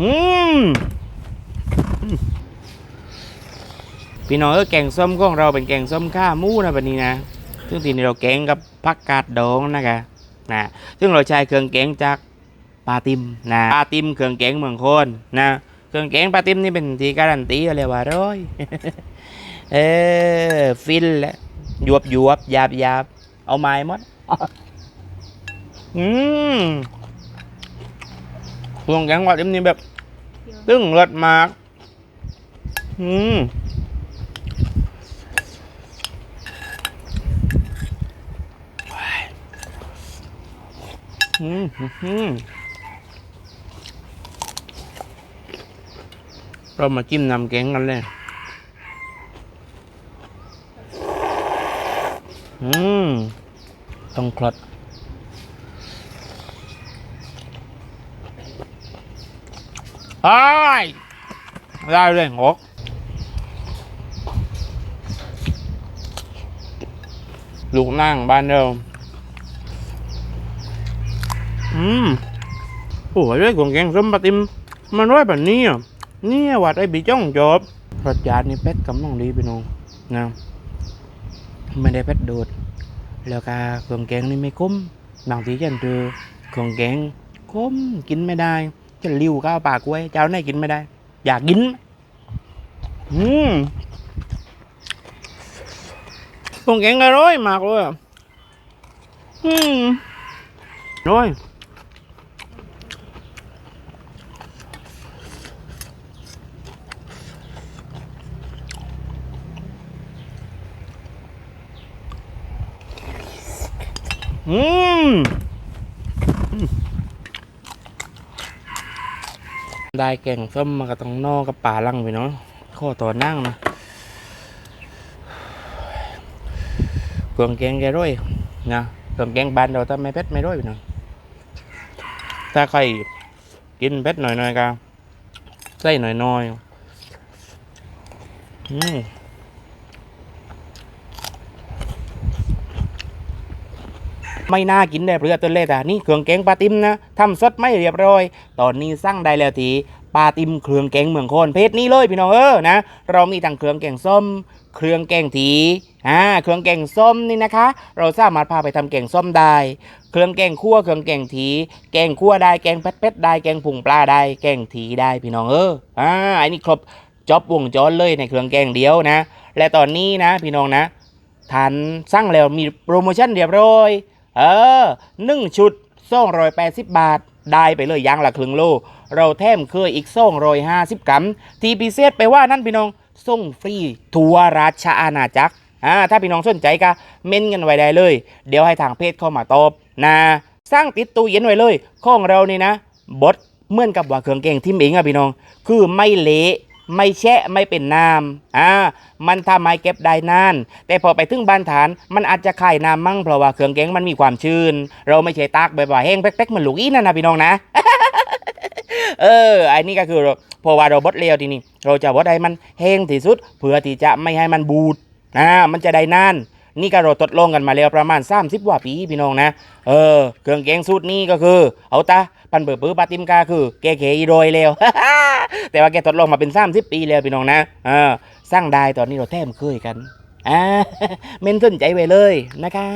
อืมพี่น้องเออแกงส้มของเราเป็นแกงส้มข้ามูนะวันนี้นะ ซึ่งทีนี้เราแกงกับผักกาดดองนะคะนะ ซึ่งเราใช้เครื่องแกงจากปลาติมนะปลาติมเครื่องแกงเมืองโคนนะ เครื่องแกงปลาติมนี่เป็นที่การันตีเลยว่าร้อย เออ ฟินแหละหยวบหยวบหยาบหยาบเอาไม้หมดอืมเครื่องแกงปลาติมนี่แบบ ตึ้งรสมาก อืมอืมอืมเรามาจิ้มน้ำแกงกันเลย อืม ต้องคลดอ้ายได้เลยงกลูกนั่งบ้านเดิมอืมโอ้ยเรื่องของแกงส้มปลาติม มันร้อยแบบนี้อะเนี่ยวัดไอ้บีจ้องจบรสชาตินี่เป็ดกำลังดีพี่น้องนะ ไม่ได้เป็ดโดดแล้วก็เครื่องแกงนี่ไม่คุ้มบางทีฉันเจอเครื่องแกงคุ้มกินไม่ได้จะลิ้วข้าวปากไว้เจ้าไหนกินไม่ได้ อยากกินอืมเครื่องแกงอร่อยมากเลยอะอืมอร่อย อืมได้แกงส้มมากับตรงนอกกับป่าลังไปเนาะข้อต่อนั่งนะเครื่องแกงแกร้อยนะเครื่องแกงบานเราถ้าไม่เผ็ดไม่ร้อยไปเนาะถ้าใครกินเผ็ดหน่อยๆก็ใส่หน่อยๆอืม ไม่น่ากินได้เพื่อต้นเล่แต่นี่เครื่องแกงปลาติมนะทำสดไม่เรียบร้อย ตอนนี้สั่งได้แล้วทีปลาติมเครื่องแกงเมืองโคนเพจนี้เลยพี่น้องเออนะเรามีทั้งเครื่องแกงส้ม เครื่องแกงถีอ่าเครื่องแกงส้มนี่นะคะ เราสามารถพาไปทำแกงส้มได้ เครื่องแกงคั่วเครื่องแกงถีแกงคั่วได้แกงเป็ดเป็ดได้แกงผงปลาได้แกงถีได้พี่น้องเอออ่าอันนี้ครบจอบวงจรเลยในเครื่องแกงเดียวนะ และตอนนี้นะพี่น้องนะทานสั่งแล้วมีโปรโมชั่นเรียบร้อย เออหนึ่งชุดสองรอยแปดสิบบาท ได้ไปเลยยางละครึ่งโล เราแถมเคยอีกสองรอยห้าสิบกรัมทีพิเศษไปว่านั่นพี่น้องส่งฟรีทัวราชอาณาจักรอ่าถ้าพี่น้องสนใจก็เม้นกันไว้ได้เลย เดี๋ยวให้ทางเพจเข้ามาตอบนะสร้างติดตู้เย็นไว้เลยของเรานี่นะบดเหมือนกับว่าเครื่องแกงทิมเองอะพี่น้อง คือไม่เละ ไม่แชะไม่เป็นน้ำอ่ามันทำให้เก็บได้นาน แต่พอไปถึงบ้านฐานมันอาจจะคายน้ำมั่งเพราะว่าเครื่องแกงมันมีความชื้น เราไม่ใช่ตากบบว่าแห้งแป๊กๆเหมือนลูกอีนั่นนะพี่น้องนะเอออันนี้ก็คือเราพอว่าเราบดเร็วทีนี้เราจะบดให้มันแห้งที่สุดเพื่อที่จะไม่ให้มันบูดอ่ามันจะได้นาน นี่ก็เราทดลงกันมาแล้วประมาณ 30กว่าปีพี่น้องนะ เออ เครื่องแกงสูตรนี้ก็คือ เอาตา พันเบอร์ปื้อปาติมกาคือแกเขอีโดยแล้ว แต่ว่าแกทดลองมาเป็น30ปีแล้วพี่น้องนะเออสร้างได้ตอนนี้เราแทมเคยกันอ่าเมนสนใจไว้เลยนะคะ